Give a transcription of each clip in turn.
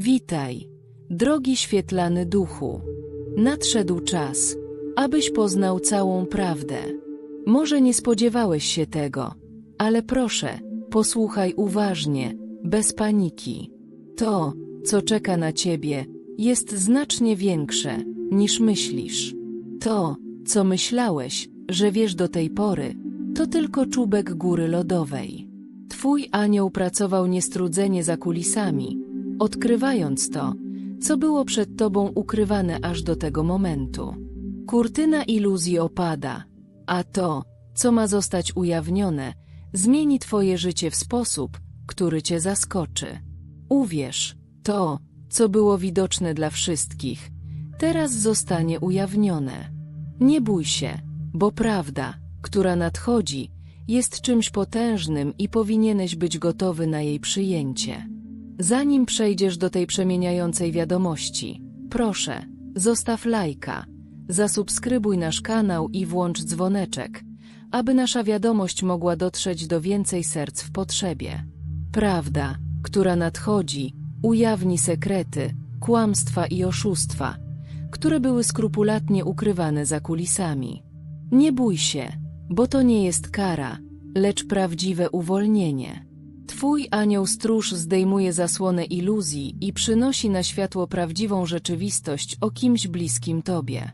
Witaj, drogi świetlany duchu. Nadszedł czas, abyś poznał całą prawdę. Może nie spodziewałeś się tego, ale proszę, posłuchaj uważnie, bez paniki. To, co czeka na ciebie, jest znacznie większe, niż myślisz. To, co myślałeś, że wiesz do tej pory, to tylko czubek góry lodowej. Twój anioł pracował niestrudzenie za kulisami, odkrywając to, co było przed tobą ukrywane aż do tego momentu. Kurtyna iluzji opada, a to, co ma zostać ujawnione, zmieni twoje życie w sposób, który cię zaskoczy. Uwierz, to, co było widoczne dla wszystkich, teraz zostanie ujawnione. Nie bój się, bo prawda, która nadchodzi, jest czymś potężnym i powinieneś być gotowy na jej przyjęcie. Zanim przejdziesz do tej przemieniającej wiadomości, proszę, zostaw lajka, zasubskrybuj nasz kanał i włącz dzwoneczek, aby nasza wiadomość mogła dotrzeć do więcej serc w potrzebie. Prawda, która nadchodzi, ujawni sekrety, kłamstwa i oszustwa, które były skrupulatnie ukrywane za kulisami. Nie bój się, bo to nie jest kara, lecz prawdziwe uwolnienie. Twój anioł stróż zdejmuje zasłonę iluzji i przynosi na światło prawdziwą rzeczywistość o kimś bliskim tobie.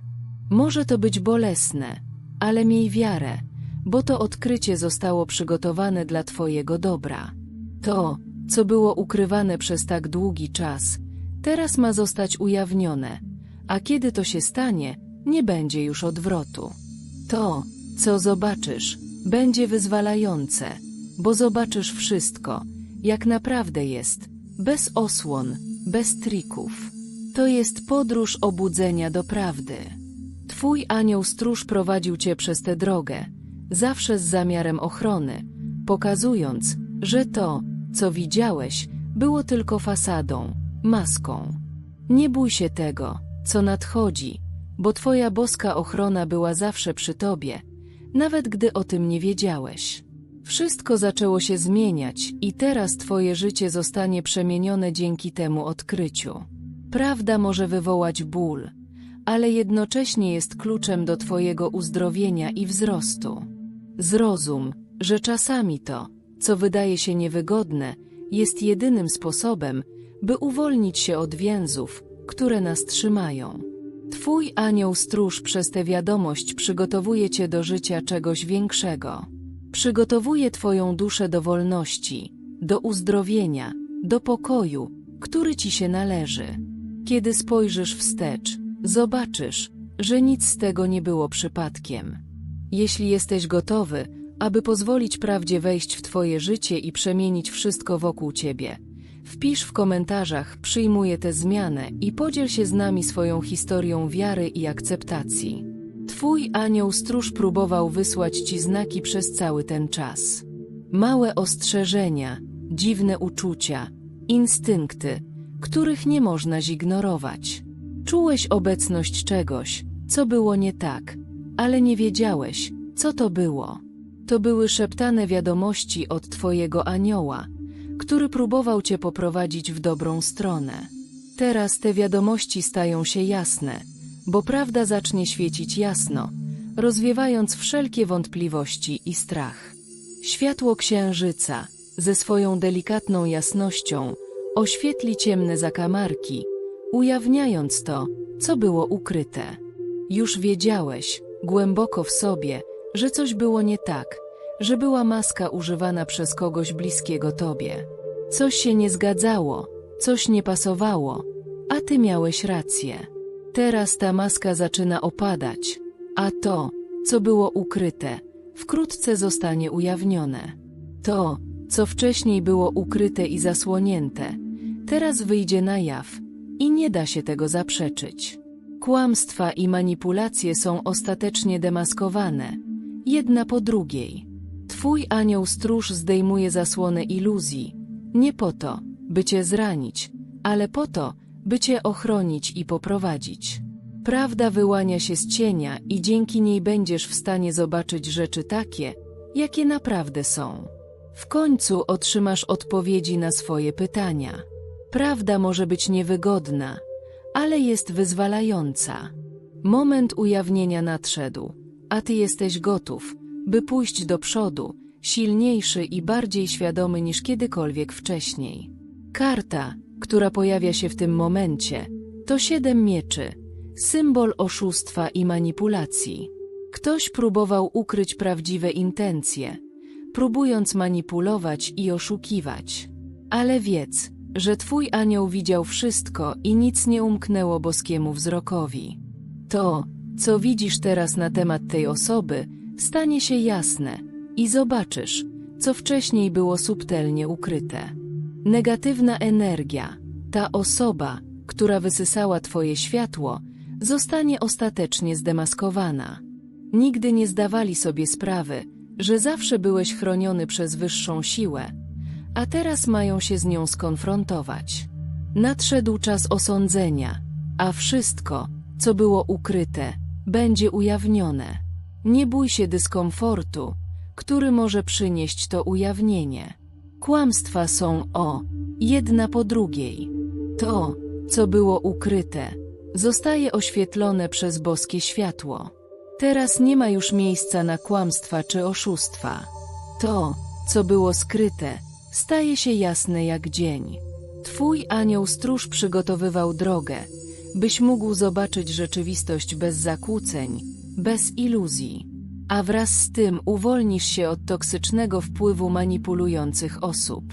Może to być bolesne, ale miej wiarę, bo to odkrycie zostało przygotowane dla twojego dobra. To, co było ukrywane przez tak długi czas, teraz ma zostać ujawnione, a kiedy to się stanie, nie będzie już odwrotu. To, co zobaczysz, będzie wyzwalające, bo zobaczysz wszystko, jak naprawdę jest, bez osłon, bez trików. To jest podróż obudzenia do prawdy. Twój anioł stróż prowadził cię przez tę drogę, zawsze z zamiarem ochrony, pokazując, że to, co widziałeś, było tylko fasadą, maską. Nie bój się tego, co nadchodzi, bo Twoja boska ochrona była zawsze przy Tobie, nawet gdy o tym nie wiedziałeś. Wszystko zaczęło się zmieniać i teraz Twoje życie zostanie przemienione dzięki temu odkryciu. Prawda może wywołać ból, ale jednocześnie jest kluczem do Twojego uzdrowienia i wzrostu. Zrozum, że czasami to, co wydaje się niewygodne, jest jedynym sposobem, by uwolnić się od więzów, które nas trzymają. Twój anioł stróż przez tę wiadomość przygotowuje cię do życia czegoś większego. Przygotowuje twoją duszę do wolności, do uzdrowienia, do pokoju, który ci się należy. Kiedy spojrzysz wstecz, zobaczysz, że nic z tego nie było przypadkiem. Jeśli jesteś gotowy, aby pozwolić prawdzie wejść w Twoje życie i przemienić wszystko wokół Ciebie. Wpisz w komentarzach, przyjmuję tę zmianę i podziel się z nami swoją historią wiary i akceptacji. Twój anioł stróż próbował wysłać Ci znaki przez cały ten czas. Małe ostrzeżenia, dziwne uczucia, instynkty, których nie można zignorować. Czułeś obecność czegoś, co było nie tak, ale nie wiedziałeś, co to było. To były szeptane wiadomości od Twojego anioła, który próbował Cię poprowadzić w dobrą stronę. Teraz te wiadomości stają się jasne, bo prawda zacznie świecić jasno, rozwiewając wszelkie wątpliwości i strach. Światło księżyca, ze swoją delikatną jasnością, oświetli ciemne zakamarki, ujawniając to, co było ukryte. Już wiedziałeś, głęboko w sobie, że coś było nie tak, że była maska używana przez kogoś bliskiego tobie. Coś się nie zgadzało, coś nie pasowało, a ty miałeś rację. Teraz ta maska zaczyna opadać, a to, co było ukryte, wkrótce zostanie ujawnione. To, co wcześniej było ukryte i zasłonięte, teraz wyjdzie na jaw i nie da się tego zaprzeczyć. Kłamstwa i manipulacje są ostatecznie demaskowane, jedna po drugiej. Twój anioł stróż zdejmuje zasłonę iluzji, nie po to, by cię zranić, ale po to, by cię ochronić i poprowadzić. Prawda wyłania się z cienia i dzięki niej będziesz w stanie zobaczyć rzeczy takie, jakie naprawdę są. W końcu otrzymasz odpowiedzi na swoje pytania. Prawda może być niewygodna, ale jest wyzwalająca. Moment ujawnienia nadszedł, a ty jesteś gotów, by pójść do przodu, silniejszy i bardziej świadomy niż kiedykolwiek wcześniej. Karta, która pojawia się w tym momencie, to siedem mieczy, symbol oszustwa i manipulacji. Ktoś próbował ukryć prawdziwe intencje, próbując manipulować i oszukiwać. Ale wiedz, że twój anioł widział wszystko i nic nie umknęło boskiemu wzrokowi. To, co widzisz teraz na temat tej osoby, stanie się jasne i zobaczysz, co wcześniej było subtelnie ukryte. Negatywna energia, ta osoba, która wysysała twoje światło, zostanie ostatecznie zdemaskowana. Nigdy nie zdawali sobie sprawy, że zawsze byłeś chroniony przez wyższą siłę, a teraz mają się z nią skonfrontować. Nadszedł czas osądzenia, a wszystko, co było ukryte, będzie ujawnione. Nie bój się dyskomfortu, który może przynieść to ujawnienie. Kłamstwa są o, jedna po drugiej. To, co było ukryte, zostaje oświetlone przez boskie światło. Teraz nie ma już miejsca na kłamstwa czy oszustwa. To, co było skryte, staje się jasne jak dzień. Twój anioł stróż przygotowywał drogę, byś mógł zobaczyć rzeczywistość bez zakłóceń, bez iluzji. A wraz z tym uwolnisz się od toksycznego wpływu manipulujących osób.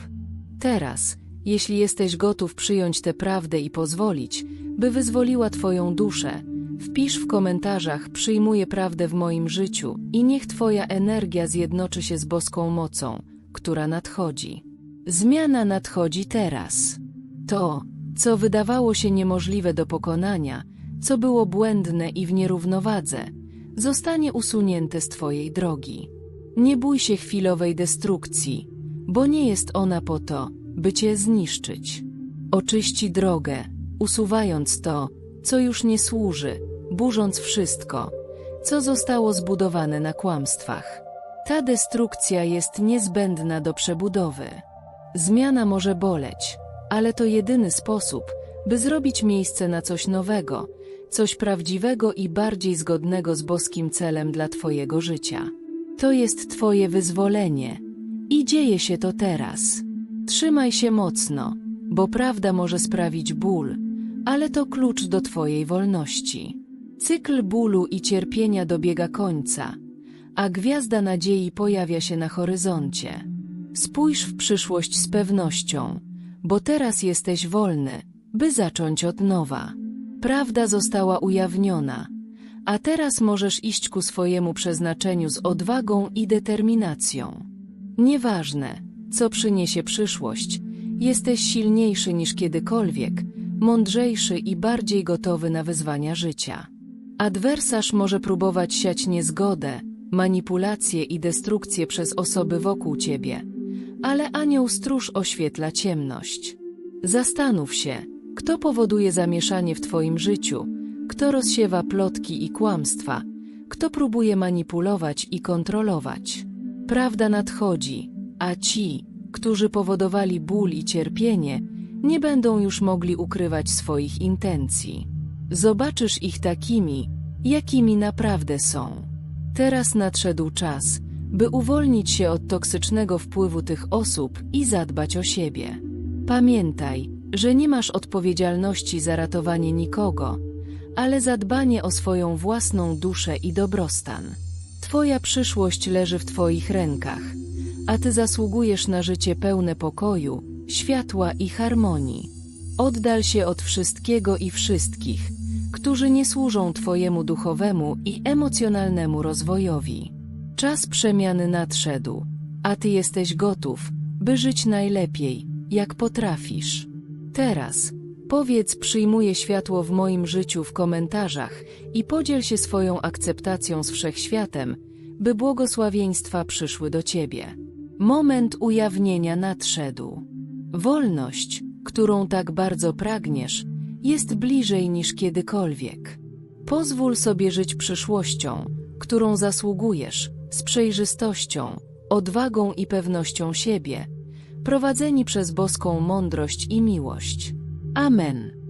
Teraz, jeśli jesteś gotów przyjąć tę prawdę i pozwolić, by wyzwoliła Twoją duszę, wpisz w komentarzach Przyjmuję prawdę w moim życiu i niech Twoja energia zjednoczy się z boską mocą, która nadchodzi. Zmiana nadchodzi teraz. To, co wydawało się niemożliwe do pokonania, co było błędne i w nierównowadze, zostanie usunięte z Twojej drogi. Nie bój się chwilowej destrukcji, bo nie jest ona po to, by Cię zniszczyć. Oczyści drogę, usuwając to, co już nie służy, burząc wszystko, co zostało zbudowane na kłamstwach. Ta destrukcja jest niezbędna do przebudowy. Zmiana może boleć, ale to jedyny sposób, by zrobić miejsce na coś nowego, coś prawdziwego i bardziej zgodnego z boskim celem dla Twojego życia. To jest Twoje wyzwolenie i dzieje się to teraz. Trzymaj się mocno, bo prawda może sprawić ból, ale to klucz do Twojej wolności. Cykl bólu i cierpienia dobiega końca, a gwiazda nadziei pojawia się na horyzoncie. Spójrz w przyszłość z pewnością, bo teraz jesteś wolny, by zacząć od nowa. Prawda została ujawniona, a teraz możesz iść ku swojemu przeznaczeniu z odwagą i determinacją. Nieważne, co przyniesie przyszłość, jesteś silniejszy niż kiedykolwiek, mądrzejszy i bardziej gotowy na wyzwania życia. Adwersarz może próbować siać niezgodę, manipulacje i destrukcję przez osoby wokół ciebie, ale anioł stróż oświetla ciemność. Zastanów się, kto powoduje zamieszanie w twoim życiu, kto rozsiewa plotki i kłamstwa, kto próbuje manipulować i kontrolować. Prawda nadchodzi, a ci, którzy powodowali ból i cierpienie, nie będą już mogli ukrywać swoich intencji. Zobaczysz ich takimi, jakimi naprawdę są. Teraz nadszedł czas, by uwolnić się od toksycznego wpływu tych osób i zadbać o siebie. Pamiętaj, że nie masz odpowiedzialności za ratowanie nikogo, ale zadbanie o swoją własną duszę i dobrostan. Twoja przyszłość leży w Twoich rękach, a Ty zasługujesz na życie pełne pokoju, światła i harmonii. Oddal się od wszystkiego i wszystkich, którzy nie służą Twojemu duchowemu i emocjonalnemu rozwojowi. Czas przemiany nadszedł, a Ty jesteś gotów, by żyć najlepiej, jak potrafisz. Teraz powiedz przyjmuję światło w moim życiu w komentarzach i podziel się swoją akceptacją z wszechświatem, by błogosławieństwa przyszły do Ciebie. Moment ujawnienia nadszedł. Wolność, którą tak bardzo pragniesz, jest bliżej niż kiedykolwiek. Pozwól sobie żyć przyszłością, którą zasługujesz, z przejrzystością, odwagą i pewnością siebie, prowadzeni przez boską mądrość i miłość. Amen.